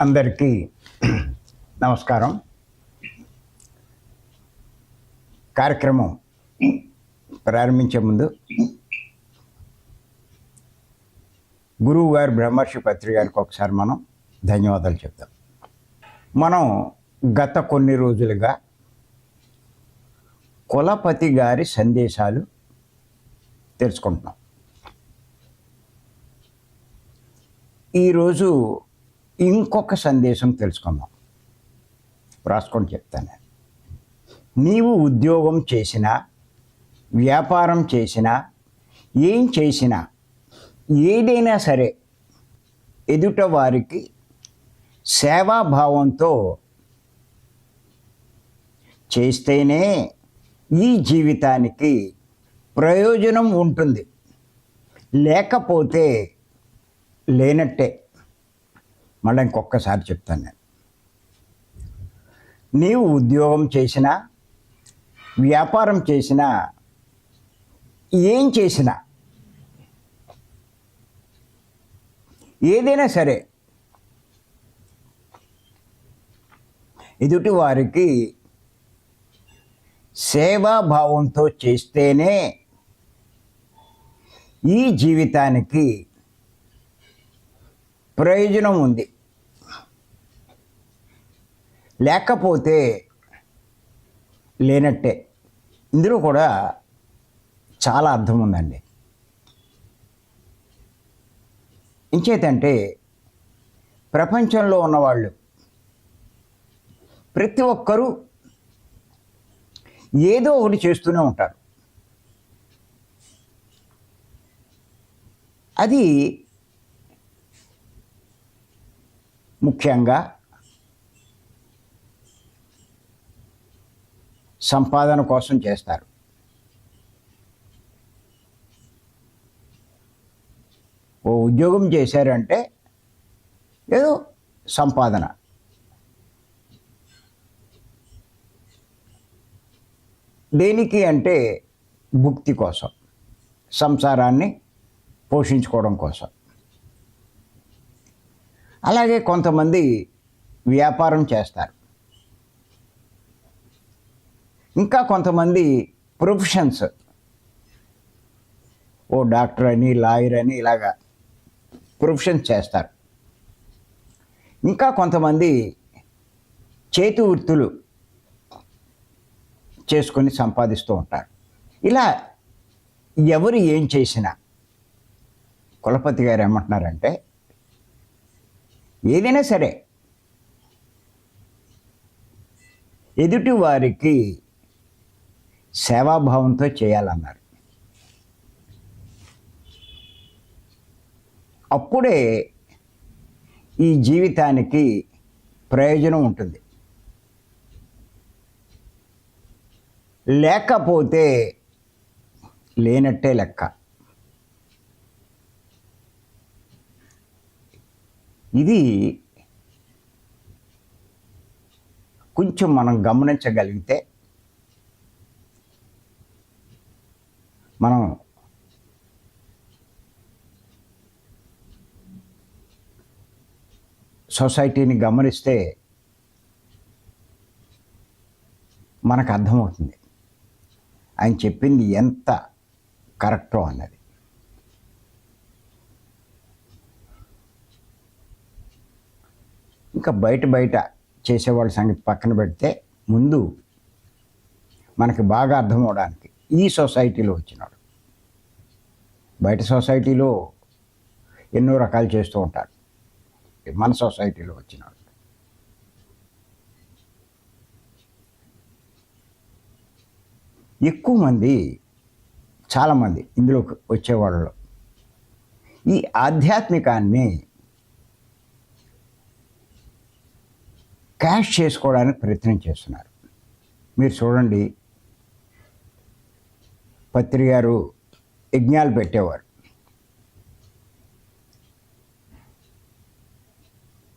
అందరికీ నమస్కారం. కార్యక్రమం ప్రారంభించే ముందు గురువు గారు బ్రహ్మర్షి పత్రి గారికి ఒకసారి మనం ధన్యవాదాలు చెప్తాం మనం గత కొన్ని రోజులుగా కులపతి గారి సందేశాలు తెలుసుకుంటున్నాం. ఈరోజు ఇంకొక సందేశం తెలుసుకుందాం. రాసుకొని చెప్తాను. నీవు ఉద్యోగం చేసినా వ్యాపారం చేసినా ఏం చేసినా ఏదైనా సరే ఎదుట వారికి సేవాభావంతో చేస్తేనే ఈ జీవితానికి ప్రయోజనం ఉంటుంది. లేకపోతే లేనట్టే. మళ్ళీ ఇంకొకసారి చెప్తాను నేను. నీవు ఉద్యోగం చేసినా వ్యాపారం చేసినా ఏం చేసినా ఏదైనా సరే ఎదుటి వారికి సేవాభావంతో చేస్తేనే ఈ జీవితానికి ప్రయోజనం ఉంది. లేకపోతే లేనట్టే. ఇందులో కూడా చాలా అర్థం ఉందండి. ఇంచేతంటే ప్రపంచంలో ఉన్నవాళ్ళు ప్రతి ఒక్కరూ ఏదో ఒకటి చేస్తూనే ఉంటారు. అది ముఖ్యంగా సంపాదన కోసం చేస్తారు. ఓ ఉద్యోగం చేశారంటే ఏదో సంపాదన. దేనికి అంటే భుక్తి కోసం సంసారాన్ని పోషించుకోవడం కోసం. అలాగే కొంతమంది వ్యాపారం చేస్తారు. ఇంకా కొంతమంది ప్రొఫెషన్స్. ఓ డాక్టర్ అని లాయర్ అని ఇలాగా ప్రొఫెషన్స్ చేస్తారు. ఇంకా కొంతమంది చేతి వృత్తులు చేసుకొని సంపాదిస్తూ ఉంటారు. ఇలా ఎవరు ఏం చేసినా కులపతి గారు ఏమంటున్నారంటే ఏదైనా సరే ఎదుటి వారికి సేవాభావంతో చేయాలన్నారు. అప్పుడే ఈ జీవితానికి ప్రయోజనం ఉంటుంది. లేకపోతే లేనట్టే లెక్క. ఇది కొంచెం మనం గమనించగలిగితే మనం సొసైటీని గమనిస్తే మనకు అర్థమవుతుంది. ఆయన చెప్పింది ఎంత కరెక్టో అన్నది. ఇంకా బయట బయట చేసేవాళ్ళ సంగతి పక్కన పెడితే ముందు మనకి బాగా అర్థం అవడానికి ఈ సొసైటీలో వచ్చినాడు. బయట సొసైటీలో ఎన్నో రకాలు చేస్తూ ఉంటారు మన సొసైటీలో వచ్చినాడు. ఎక్కువ మంది చాలామంది ఇందులోకి వచ్చేవాళ్ళు. ఈ ఆధ్యాత్మికాన్ని క్యాష్ చేసుకోవడానికి ప్రయత్నం చేస్తున్నారు. మీరు చూడండి పత్రి గారు యజ్ఞాలు పెట్టేవారు.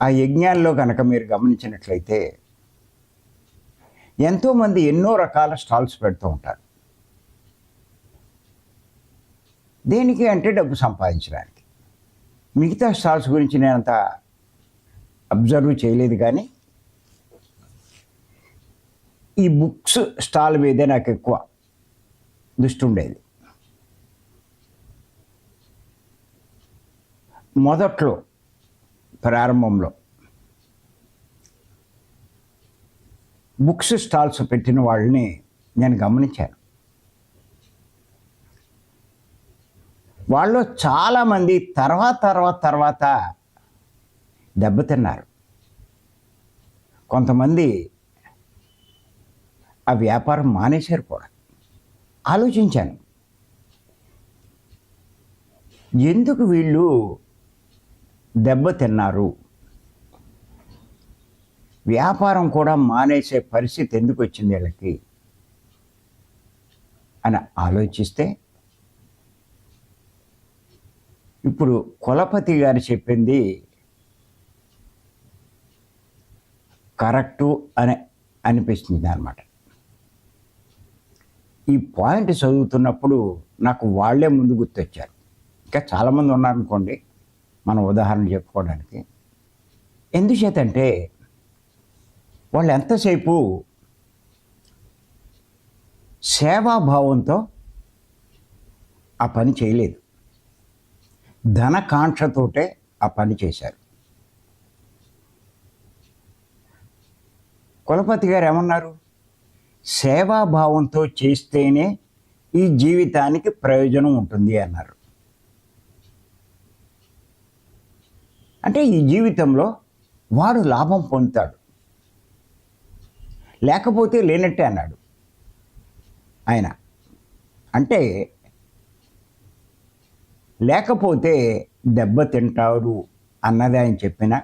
ఆ యజ్ఞాల్లో కనుక మీరు గమనించినట్లయితే ఎంతోమంది ఎన్నో రకాల స్టాల్స్ పెడుతూ ఉంటారు. దేనికి అంటే డబ్బు సంపాదించడానికి. మిగతా స్టాల్స్ గురించి నేను అంత అబ్జర్వ్ చేయలేదు కానీ ఈ బుక్స్ స్టాల్ మీదే నాకు ఎక్కువ దృష్టి ఉండేది మొదట్లో ప్రారంభంలో బుక్స్ స్టాల్స్ పెట్టిన వాళ్ళని నేను గమనించాను. వాళ్ళు చాలామంది తర్వాత తర్వాత తర్వాత దెబ్బతిన్నారు. కొంతమంది ఆ వ్యాపారం మానేశారు కూడా. ఆలోచించాను. ఎందుకు వీళ్ళు దెబ్బతిన్నారు వ్యాపారం కూడా మానేసే పరిస్థితి ఎందుకు వచ్చింది వీళ్ళకి? అని ఆలోచిస్తే ఇప్పుడు కులపతి గారు చెప్పింది కరెక్టు అని అనిపిస్తుంది అనమాట ఈ పాయింట్ చదువుతున్నప్పుడు నాకు వాళ్ళే ముందు గుర్తొచ్చారు. ఇంకా చాలామంది ఉన్నారనుకోండి మనం ఉదాహరణ చెప్పుకోవడానికి. ఎందుచేతంటే వాళ్ళు ఎంతసేపు సేవాభావంతో ఆ పని చేయలేదు. ధనకాంక్షతోటే ఆ పని చేశారు. కులపతి గారు ఏమన్నారు? సేవాభావంతో చేస్తేనే ఈ జీవితానికి ప్రయోజనం ఉంటుంది అన్నారు. అంటే ఈ జీవితంలో వాడు లాభం పొందుతాడు. లేకపోతే లేనట్టే అన్నాడు ఆయన. అంటే లేకపోతే దెబ్బ తింటారు అన్నది ఆయన చెప్పిన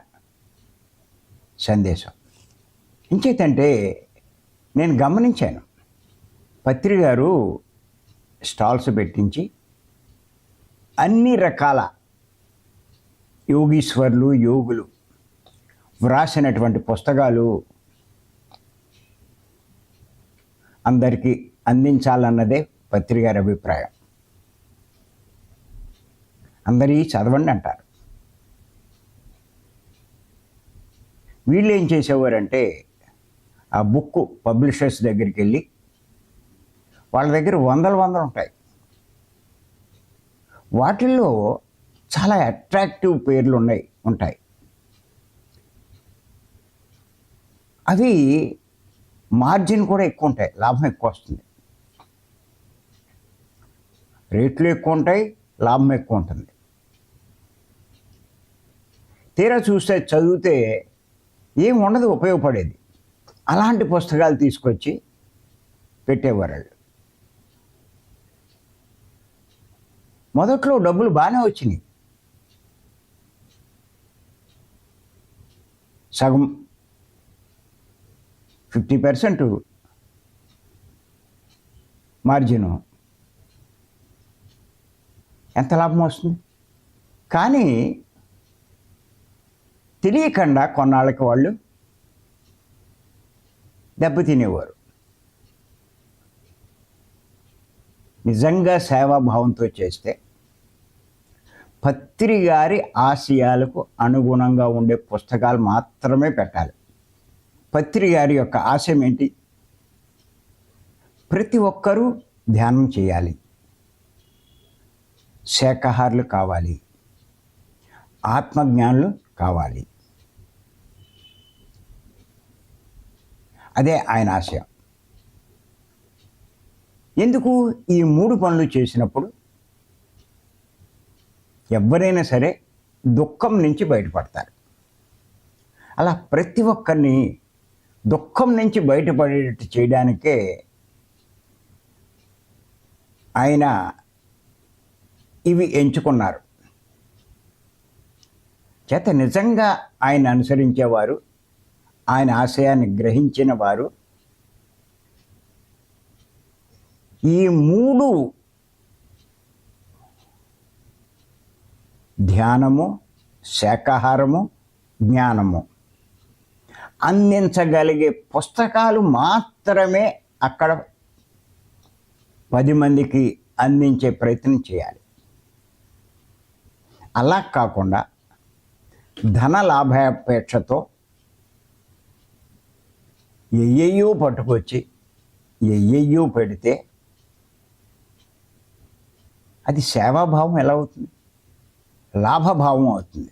సందేశం. ఇంకేతంటే నేను గమనించాను. పత్రి గారు స్టాల్స్ పెట్టించి అన్ని రకాల యోగీశ్వర్లు యోగులు వ్రాసినటువంటి పుస్తకాలు అందరికీ అందించాలన్నదే పత్రి గారి అభిప్రాయం. అందరి చదవండి అంటారు. వీళ్ళు ఏం చేసేవారంటే ఆ బుక్ పబ్లిషర్స్ దగ్గరికి వెళ్ళి వాళ్ళ దగ్గర వందల వందలు ఉంటాయి. వాటిల్లో చాలా అట్రాక్టివ్ పేర్లు ఉన్నాయి ఉంటాయి. అవి మార్జిన్ కూడా ఎక్కువ ఉంటాయి లాభం ఎక్కువ వస్తుంది. రేట్లు ఎక్కువ ఉంటాయి లాభం ఎక్కువ ఉంటుంది. తీరా చూస్తే చదివితే ఏం ఉండదు ఉపయోగపడేది. అలాంటి పుస్తకాలు తీసుకొచ్చి పెట్టేవారు మొదట్లో డబ్బులు బాగానే వచ్చినాయి. సగం ఫిఫ్టీ పర్సెంట్ మార్జిను. ఎంత లాభం వస్తుంది? కానీ తెలియకుండా కొన్నాళ్ళకి వాళ్ళు దెబ్బతినేవారు. నిజంగా సేవాభావంతో చేస్తే పత్రి గారి ఆశయాలకు అనుగుణంగా ఉండే పుస్తకాలు మాత్రమే పెట్టాలి. పత్రి గారి యొక్క ఆశయం ఏంటి? ప్రతి ఒక్కరూ ధ్యానం చేయాలి. శాకాహారులు కావాలి. ఆత్మజ్ఞానులు కావాలి. అదే ఆయన ఆశయం ఎందుకు ఈ మూడు పనులు చేసినప్పుడు ఎవరైనా సరే దుఃఖం నుంచి బయటపడతారు. అలా ప్రతి ఒక్కరిని దుఃఖం నుంచి బయటపడేటట్టు చేయడానికే ఆయన ఇవి ఎంచుకున్నారు. చేత నిజంగా ఆయన అనుసరించేవారు ఆయన ఆశయాన్ని గ్రహించిన వారు ఈ మూడు ధ్యానము శాకాహారము జ్ఞానము అందించగలిగే పుస్తకాలు మాత్రమే అక్కడ పది మందికి అందించే ప్రయత్నం చేయాలి. అలా కాకుండా ధన లాభాపేక్షతో ఎయ్యయ్యో పట్టుకొచ్చి ఎయ్యయ్యో పెడితే అది సేవాభావం ఎలా అవుతుంది? లాభభావం అవుతుంది.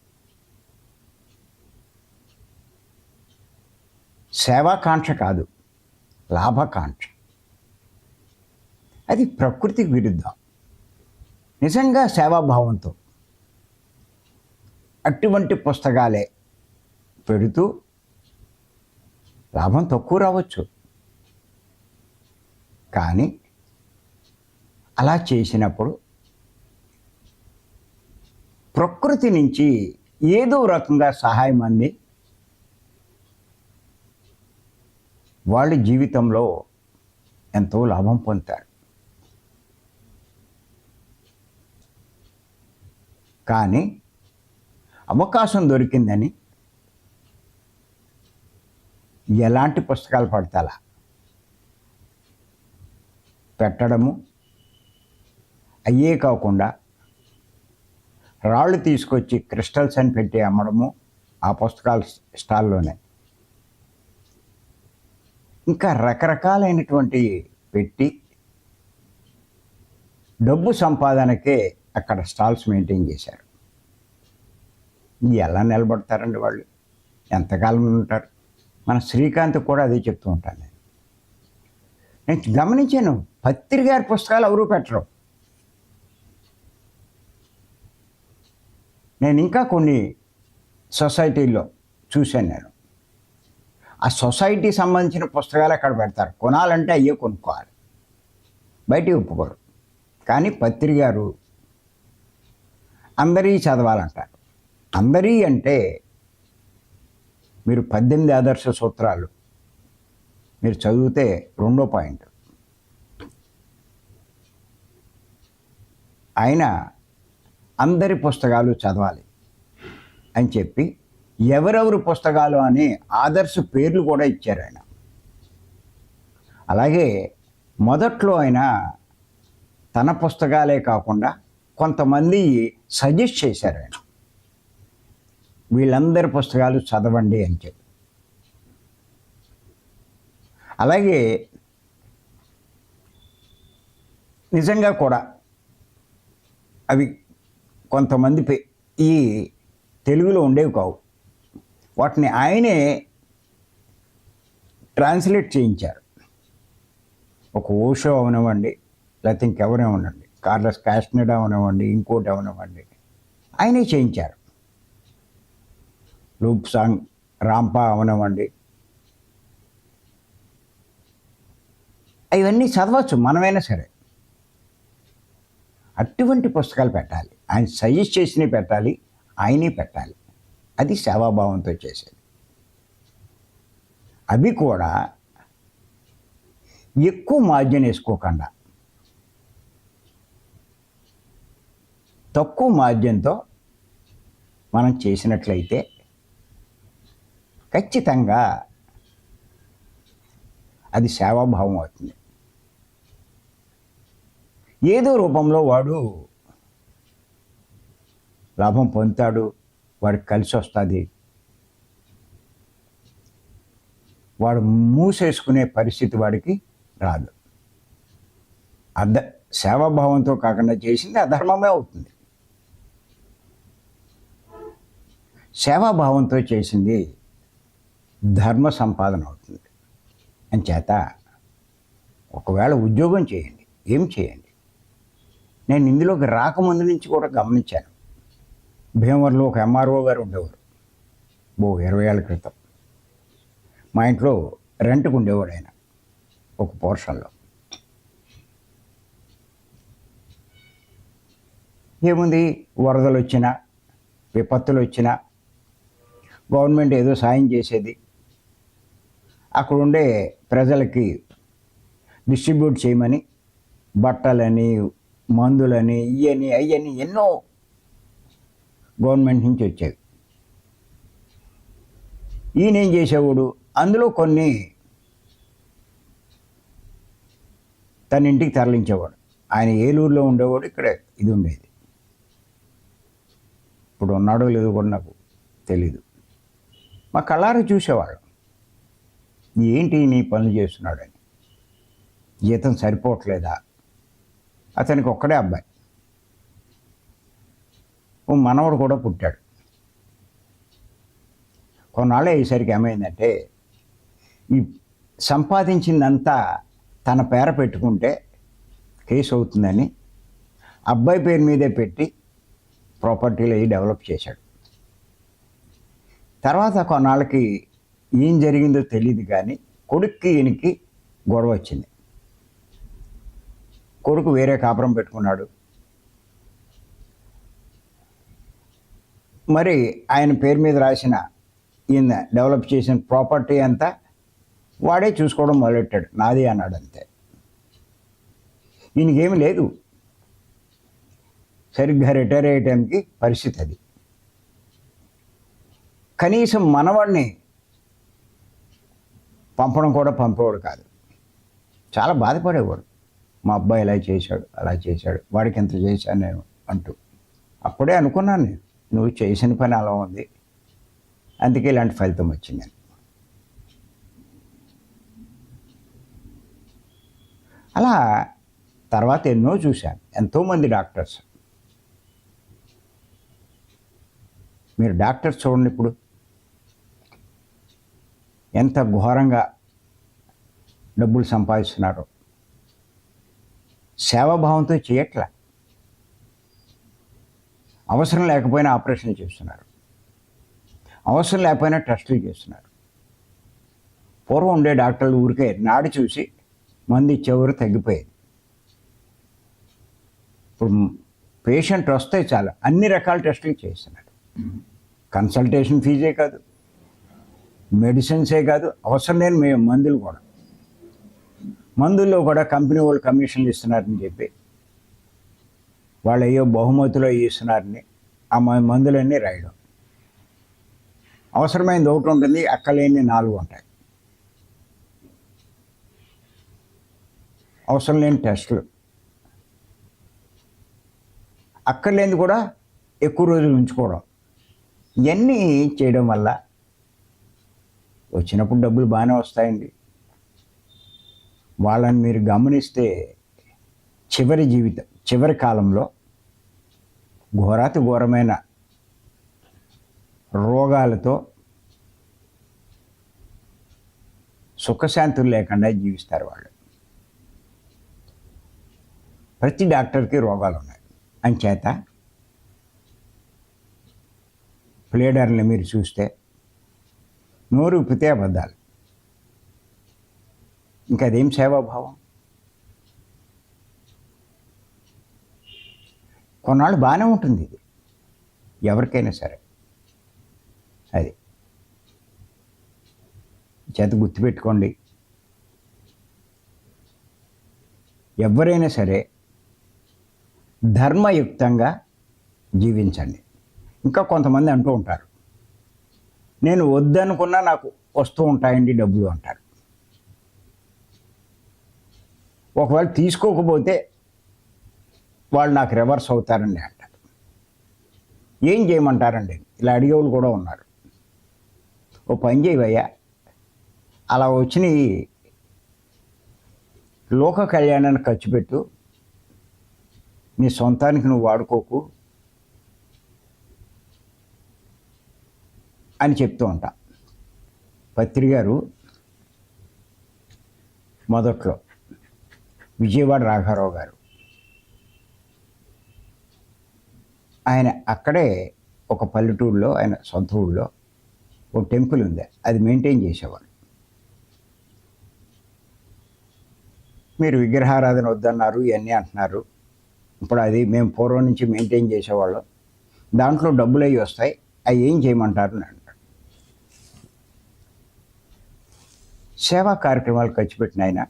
సేవాకాంక్ష కాదు లాభకాంక్ష అది ప్రకృతికి విరుద్ధం. నిజంగా సేవాభావంతో అటువంటి పుస్తకాలే పెడుతూ లాభం తక్కువ రావచ్చు. కానీ అలా చేసినప్పుడు ప్రకృతి నుంచి ఏదో రకంగా సహాయం అంది. వాళ్ళ జీవితంలో ఎంతో లాభం పొందుతారు కానీ అవకాశం దొరికిందని ఎలాంటి పుస్తకాలు పడతాలా? పెట్టడము అయ్యే కాకుండా రాళ్ళు తీసుకొచ్చి క్రిస్టల్స్ అని పెట్టి అమ్మడము ఆ పుస్తకాల స్టాల్లోనే. ఇంకా రకరకాలైనటువంటి పెట్టి డబ్బు సంపాదనకే అక్కడ స్టాల్స్ మెయింటైన్ చేశారు. ఎలా నిలబడతారండి వాళ్ళు? ఎంతకాలం ఉంటారు? మన శ్రీకాంత్ కూడా అదే చెప్తూ ఉంటాను నేను గమనించాను పత్రికారి పుస్తకాలు ఎవరు పెట్టరు. నేను ఇంకా కొన్ని సొసైటీల్లో చూశాను నేను. ఆ సొసైటీ సంబంధించిన పుస్తకాలు అక్కడ పెడతారు? కొనాలంటే అయ్యే కొనుక్కోవాలి. బయటికి ఒప్పుకోరు. కానీ పత్రికారు అందరి అందరీ చదవాలంటారు. అందరీ అంటే మీరు పద్దెనిమిది ఆదర్శ సూత్రాలు. మీరు చదివితే రెండో పాయింట్. ఆయన అందరి పుస్తకాలు చదవాలి అని చెప్పి ఎవరెవరు పుస్తకాలు అని ఆదర్శ పేర్లు కూడా ఇచ్చారు ఆయన. అలాగే మొదట్లో ఆయన తన పుస్తకాలే కాకుండా కొంతమంది సజెస్ట్ చేశారు ఆయన. వీళ్ళందరి పుస్తకాలు చదవండి అని చెప్పి. అలాగే నిజంగా కూడా అవి కొంతమంది ఈ తెలుగులో ఉండేవి కావు. వాటిని ఆయనే ట్రాన్స్లేట్ చేయించారు. ఒక ఓషో అవనివ్వండి లేకపోతే ఇంకెవరేమనండి కార్లస్ కాస్టనెడ్ అవనివ్వండి ఇంకోటి అవనివ్వండి ఆయనే చేయించారు. లూప్ సాంగ్ రాంపా అవనివ్వండి అవన్నీ చదవచ్చు మనమైనా సరే. అటువంటి పుస్తకాలు పెట్టాలి. ఆయన సజెస్ట్ చేసినవి పెట్టాలి ఆయనే పెట్టాలి. అది సేవాభావంతో చేసేది. అవి కూడా ఎక్కువ మార్జిన్ వేసుకోకుండా తక్కువ మార్జిన్తో మనం చేసినట్లయితే ఖచ్చితంగా అది సేవాభావం అవుతుంది. ఏదో రూపంలో వాడు లాభం పొందుతాడు వాడికి కలిసి వస్తుంది. వాడు మూసేసుకునే పరిస్థితి వాడికి రాదు. అద సేవాభావంతో కాకుండా చేసింది అధర్మమే అవుతుంది. సేవాభావంతో చేసింది ధర్మ సంపాదన అవుతుంది. అంచేత ఒకవేళ ఉద్యోగం చేయండి ఏం చేయండి? నేను ఇందులోకి రాకముందు నుంచి కూడా గమనించాను. భీమవరంలో ఒక ఎంఆర్ఓ గారు ఉండేవారు. ఓ ఇరవై ఏళ్ళ క్రితం. మా ఇంట్లో రెంట్కు ఉండేవాడు ఆయన ఒక పోర్షన్లో. ఏముంది? వరదలు వచ్చినా విపత్తులు వచ్చినా గవర్నమెంట్ ఏదో సాయం చేసేది. అక్కడ ఉండే ప్రజలకి డిస్ట్రిబ్యూట్ చేయమని బట్టలని మందులని ఇవని అయ్యని ఎన్నో గవర్నమెంట్ నుంచి వచ్చేవి. ఈయన ఏం చేసేవాడు? అందులో కొన్ని తన ఇంటికి తరలించేవాడు. ఆయన ఏలూరులో ఉండేవాడు ఇక్కడ ఇది ఉండేది. ఇప్పుడు ఉన్నాడో లేదో కూడా నాకు తెలీదు. మా కళ్ళారు చూసేవాళ్ళం. ఏంటి నీ పనులు చేస్తున్నాడని? జీతం సరిపోవట్లేదా? అతనికి ఒక్కడే అబ్బాయి. ఓ మనవడు కూడా పుట్టాడు. కొన్నాళ్ళు అయ్యేసరికి ఏమైందంటే ఈ సంపాదించిందంతా తన పేర పెట్టుకుంటే కేసు అవుతుందని అబ్బాయి పేరు మీదే పెట్టి ప్రాపర్టీలు అవి డెవలప్ చేశాడు. తర్వాత కొన్నాళ్ళకి ఏం జరిగిందో తెలియదు కానీ కొడుక్కి ఈయనకి గొడవ వచ్చింది. కొడుకు వేరే కాపురం పెట్టుకున్నాడు. మరి ఆయన పేరు మీద రాసిన ఈయన డెవలప్ చేసిన ప్రాపర్టీ అంతా వాడే చూసుకోవడం మొదలెట్టాడు. నాది అన్నాడు అంతే. ఈయనకేమి లేదు. సరిగ్గా రిటైర్ అయ్యే టైంకి పరిస్థితి అది. కనీసం మనవాడిని పంపడం కూడా పంపేవాడు కాదు. చాలా బాధపడేవాడు. మా అబ్బాయి ఇలా చేశాడు అలా చేశాడు వాడికి ఎంత చేశాను నేను అంటూ. అప్పుడే అనుకున్నాను నేను నువ్వు చేసిన పని అలా ఉంది. అందుకే ఇలాంటి ఫలితం వచ్చింది అలా తర్వాత ఎన్నో చూశాను. ఎంతోమంది డాక్టర్స్. మీరు డాక్టర్స్ చూడండి ఇప్పుడు. ఎంత ఘోరంగా డబ్బులు సంపాదిస్తున్నారో. సేవాభావంతో చేయట్లా. అవసరం లేకపోయినా ఆపరేషన్లు చేస్తున్నారు. అవసరం లేకపోయినా టెస్టులు చేస్తున్నారు. పూర్వం ఉండే డాక్టర్లు ఊరికే నాడు చూసి మంది ఇచ్చేవారు తగ్గిపోయేది. ఇప్పుడు పేషెంట్ వస్తే చాలు అన్ని రకాల టెస్టులు చేస్తున్నారు. కన్సల్టేషన్ ఫీజే కాదు. మెడిసిన్సే కాదు అవసరం లేని మే మందులు కూడా. మందుల్లో కూడా కంపెనీ వాళ్ళు కమిషన్లు ఇస్తున్నారని చెప్పి వాళ్ళు అయ్యో బహుమతులు ఇస్తున్నారని ఆ మందులన్నీ రాయడం. అవసరమైనది ఒకటి ఉంటుంది అక్కలేని నాలుగు ఉంటాయి. అవసరం లేని టెస్టులు. అక్కర్లేనిది కూడా ఎక్కువ రోజులు ఉంచుకోవడం. ఇవన్నీ చేయడం వల్ల వచ్చినప్పుడు డబ్బులు బాగానే వస్తాయండి. వాళ్ళని మీరు గమనిస్తే చివరి జీవితం చివరి కాలంలో ఘోరాతి ఘోరమైన రోగాలతో సుఖశాంతులు లేకుండా జీవిస్తారు వాళ్ళు. ప్రతి డాక్టర్కి రోగాలు ఉన్నాయి. అంచేత ప్లేడర్ని మీరు చూస్తే నోరు ఉప్పితే అబద్ధాలు. ఇంకా అదేం సేవాభావం? కొన్నాళ్ళు బాగానే ఉంటుంది ఇది. ఎవరికైనా సరే. అది. చేత గుర్తుపెట్టుకోండి ఎవరైనా సరే ధర్మయుక్తంగా జీవించండి. ఇంకా కొంతమంది అంటూ ఉంటారు. నేను వద్దనుకున్నా నాకు వస్తూ ఉంటాయండి డబ్బులు అంటారు. ఒకవేళ తీసుకోకపోతే వాళ్ళు నాకు రివర్స్ అవుతారండి అంటారు. ఏం చేయమంటారండి? ఇలా అడిగేవాళ్ళు కూడా ఉన్నారు. ఓ పని చేయవయ్యా అలా వచ్చిన లోక కళ్యాణాన్ని ఖర్చు పెట్టు. నీ సొంతానికి నువ్వు వాడుకోకు. అని చెప్తూ ఉంటా. పత్రి గారు మొదట్లో విజయవాడ రాఘారావు గారు. ఆయన అక్కడే ఒక పల్లెటూరులో ఆయన సొంత ఊళ్ళో ఒక టెంపుల్ ఉంది. అది మెయింటైన్ చేసేవాడు మీరు విగ్రహారాధన వద్దన్నారు ఇవన్నీ అంటున్నారు. ఇప్పుడు అది మేము పూర్వం నుంచి మెయింటైన్ చేసేవాళ్ళం. దాంట్లో డబ్బులు అవి వస్తాయి అవి ఏం చేయమంటారు నన్ను సేవా కార్యక్రమాలు ఖర్చు పెట్టిన ఆయన.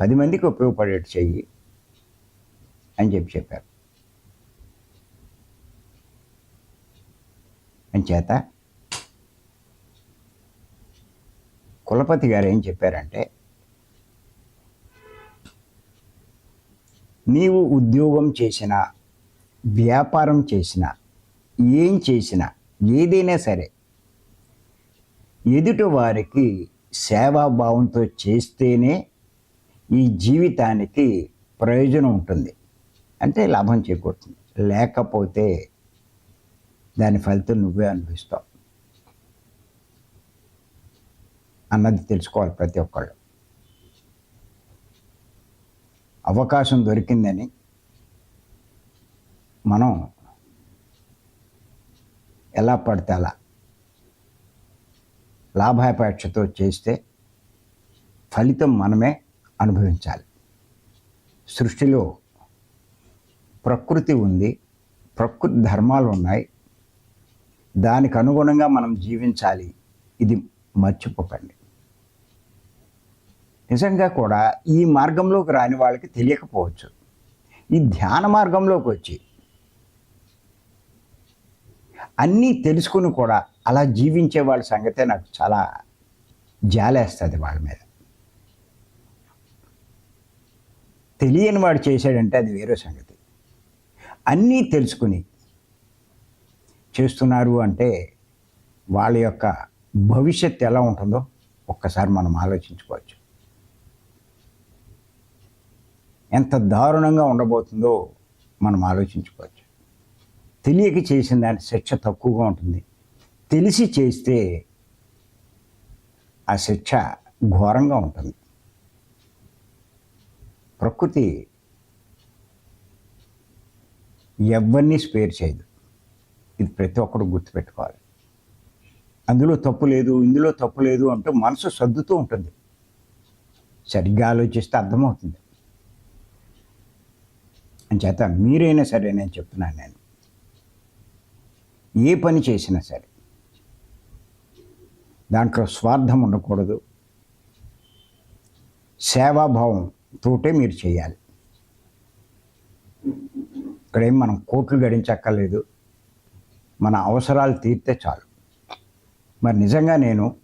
పది మందికి ఉపయోగపడేట్టు చెయ్యి అని చెప్పి చెప్పారు. అంచేత కులపతి గారు ఏం చెప్పారంటే నీవు ఉద్యోగం చేసిన వ్యాపారం చేసినా ఏం చేసినా ఏదైనా సరే ఎదుటి వారికి సేవాభావంతో చేస్తేనే ఈ జీవితానికి ప్రయోజనం ఉంటుంది. అంటే లాభం చేకూరుతుంది. లేకపోతే దాని ఫలితం నువ్వే అనిపిస్తావు అన్నది తెలుసుకోవాలి ప్రతి ఒక్కళ్ళు. అవకాశం దొరికిందని మనం ఎలా పడితే అలా లాభాపేక్షతో చేస్తే ఫలితం మనమే అనుభవించాలి. సృష్టిలో ప్రకృతి ఉంది ప్రకృతి ధర్మాలు ఉన్నాయి దానికి అనుగుణంగా మనం జీవించాలి. ఇది మర్చిపోకండి. నిజంగా కూడా ఈ మార్గంలోకి రాని వాళ్ళకి తెలియకపోవచ్చు. ఈ ధ్యాన మార్గంలోకి వచ్చి అన్నీ తెలుసుకుని కూడా అలా జీవించే వాళ్ళ సంగతే నాకు చాలా జాలేస్తుంది వాళ్ళ మీద. తెలియని వాడు చేశాడంటే అది వేరే సంగతి. అన్నీ తెలుసుకుని చేస్తున్నారు అంటే వాళ్ళ యొక్క భవిష్యత్తు ఎలా ఉంటుందో ఒక్కసారి మనం ఆలోచించుకోవచ్చు. ఎంత దారుణంగా ఉండబోతుందో మనం ఆలోచించుకోవచ్చు. తెలియక చేసిన దాని శిక్ష తక్కువగా ఉంటుంది. తెలిసి చేస్తే ఆ శిక్ష ఘోరంగా ఉంటుంది. ప్రకృతి ఎవరిని స్పేర్ చేయదు. ఇది ప్రతి ఒక్కరు గుర్తుపెట్టుకోవాలి. అందులో తప్పు లేదు ఇందులో తప్పు లేదు అంటూ మనసు సర్దుతూ ఉంటుంది. సరిగ్గా ఆలోచిస్తే అర్థమవుతుంది. అంచేత మీరైనా సరే నేను చెప్తున్నాను నేను. ఏ పని చేసినా సరే దాంట్లో స్వార్థం ఉండకూడదు. సేవాభావం తోటే మీరు చేయాలి. ఇక్కడేం మనం కోట్లు గడించక్కర్లేదు. మన అవసరాలు తీర్తే చాలు. మరి నిజంగా నేను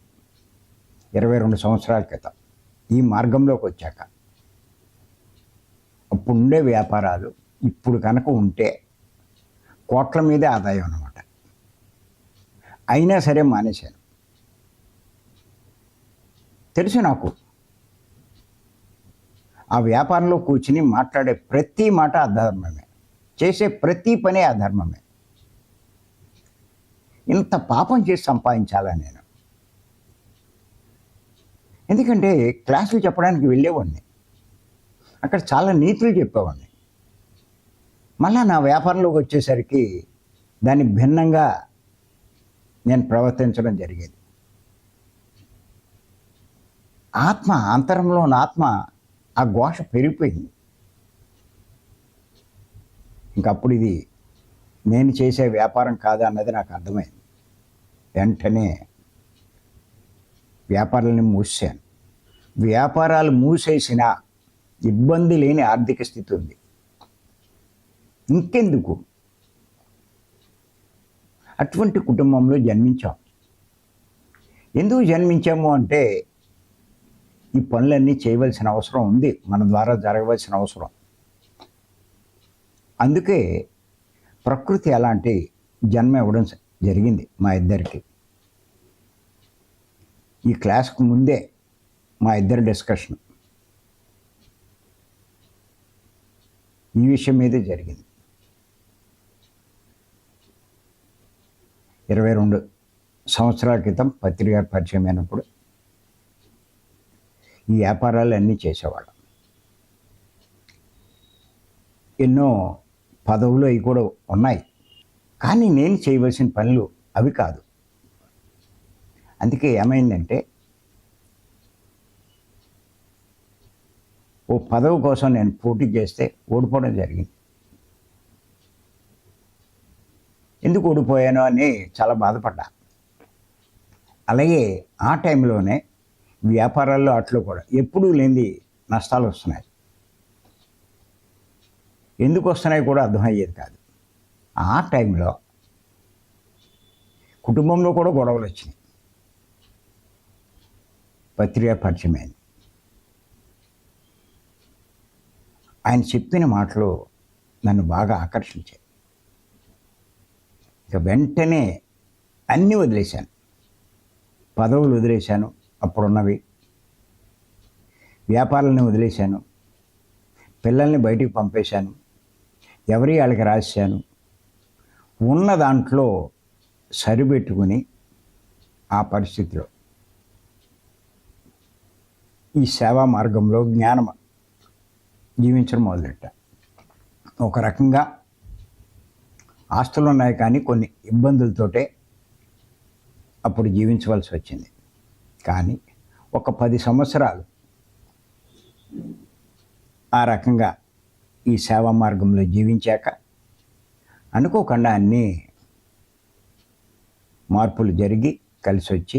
ఇరవై రెండు సంవత్సరాల క్రితం ఈ మార్గంలోకి వచ్చాక అప్పుడు ఉండే వ్యాపారాలు ఇప్పుడు కనుక ఉంటే కోట్ల మీదే ఆదాయం అయినా సరే మానేశాను. తెలుసు నాకు. ఆ వ్యాపారంలో కూర్చుని మాట్లాడే ప్రతి మాట అధర్మమే చేసే ప్రతి పని అధర్మమే ఇంత పాపం చేసి సంపాదించాలా నేను? ఎందుకంటే క్లాసులు చెప్పడానికి వెళ్ళేవాడిని. అక్కడ చాలా నీతులు చెప్పేవాడిని. మళ్ళా నా వ్యాపారంలోకి వచ్చేసరికి దాన్ని భిన్నంగా నేను ప్రవర్తించడం జరిగేది. ఆత్మ అంతరంలో ఉన్న ఆత్మ ఆ ఘోష పెరిగిపోయింది. ఇంకప్పుడు ఇది నేను చేసే వ్యాపారం కాదా అన్నది నాకు అర్థమైంది. వెంటనే వ్యాపారాలని మూసాను వ్యాపారాలు మూసేసిన ఇబ్బంది లేని ఆర్థిక స్థితి ఉంది. ఇంకెందుకు? అటువంటి కుటుంబంలో జన్మించాం. ఎందుకు జన్మించాము అంటే ఈ పనులన్నీ చేయవలసిన అవసరం ఉంది. మన ద్వారా జరగవలసిన అవసరం. అందుకే ప్రకృతి అలాంటి జన్మ ఇవ్వడం జరిగింది మా ఇద్దరికి. ఈ క్లాస్కు ముందే మా ఇద్దరి డిస్కషన్. ఈ విషయం మీదే జరిగింది. ఇరవై రెండు సంవత్సరాల క్రితం పత్రిక పరిచయం అయినప్పుడు ఈ వ్యాపారాలు అన్నీ చేసేవాళ్ళం. ఎన్నో పదవులు అవి కూడా ఉన్నాయి. కానీ నేను చేయవలసిన పనులు అవి కాదు. అందుకే ఏమైందంటే ఓ పదవి కోసం నేను పోటీ చేస్తే ఓడిపోవడం జరిగింది. ఎందుకు ఓడిపోయాను అని చాలా బాధపడ్డా. అలాగే ఆ టైంలోనే వ్యాపారాల్లో అట్లు కూడా ఎప్పుడూ లేని నష్టాలు వస్తున్నాయి. ఎందుకు వస్తున్నాయి కూడా అర్థమయ్యేది కాదు. ఆ టైంలో కుటుంబంలో కూడా గొడవలు వచ్చినాయి. పత్రిక పరిచయమైంది ఆయన చెప్పిన మాటలు నన్ను బాగా ఆకర్షించాయి. ఇక వెంటనే అన్నీ వదిలేశాను. పదవులు వదిలేశాను అప్పుడున్నవి. వ్యాపారాలని వదిలేశాను. పిల్లల్ని బయటికి పంపేశాను. ఎవరి వాళ్ళకి రాశాను. ఉన్న దాంట్లో సరిపెట్టుకుని ఆ పరిస్థితిలో. ఈ సేవా మార్గంలో జ్ఞానం జీవించడం మొదలెట్ట. ఒక రకంగా ఆస్తులు ఉన్నాయి కానీ కొన్ని ఇబ్బందులతోటే అప్పుడు జీవించవలసి వచ్చింది. కానీ ఒక పది సంవత్సరాలు ఆ రకంగా ఈ సేవా మార్గంలో జీవించాక అనుకోకుండా అన్నీ మార్పులు జరిగి కలిసి వచ్చి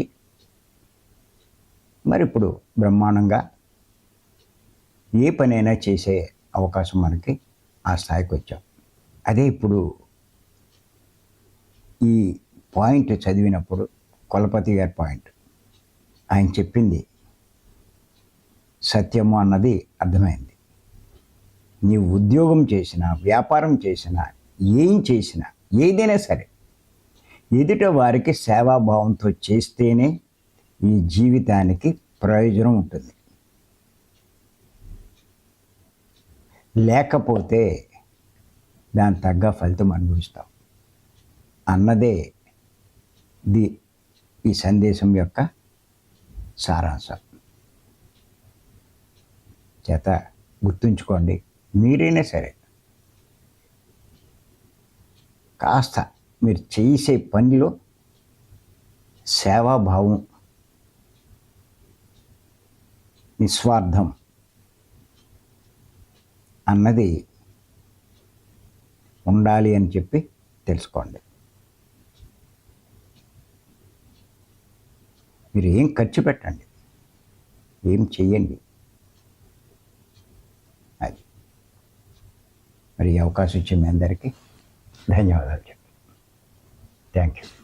మరి ఇప్పుడు బ్రహ్మాండంగా ఏ పనైనా చేసే అవకాశం మనకి ఆ స్థాయికి వచ్చాం. అదే ఇప్పుడు ఈ పాయింట్ చదివినప్పుడు కులపతి గారి పాయింట్. ఆయన చెప్పింది సత్యము అన్నది అర్థమైంది. నీవు ఉద్యోగం చేసినా వ్యాపారం చేసినా ఏం చేసినా ఏదైనా సరే ఎదుట వారికి సేవాభావంతో చేస్తేనే ఈ జీవితానికి ప్రయోజనం ఉంటుంది. లేకపోతే దాని తగ్గ ఫలితం అనుభవిస్తాం అన్నదే ది ఈ సందేశం యొక్క సారాంశం. చేత గుర్తుంచుకోండి మీరైనా సరే కాస్త మీరు చేసే పనిలో సేవాభావం నిస్వార్థం అన్నది ఉండాలి అని చెప్పి తెలుసుకోండి. మీరు ఏం ఖర్చు పెట్టండి. ఏం చెయ్యండి. అది. మరి అవకాశం ఇచ్చే మీ అందరికీ ధన్యవాదాలు చెప్పి. Thank you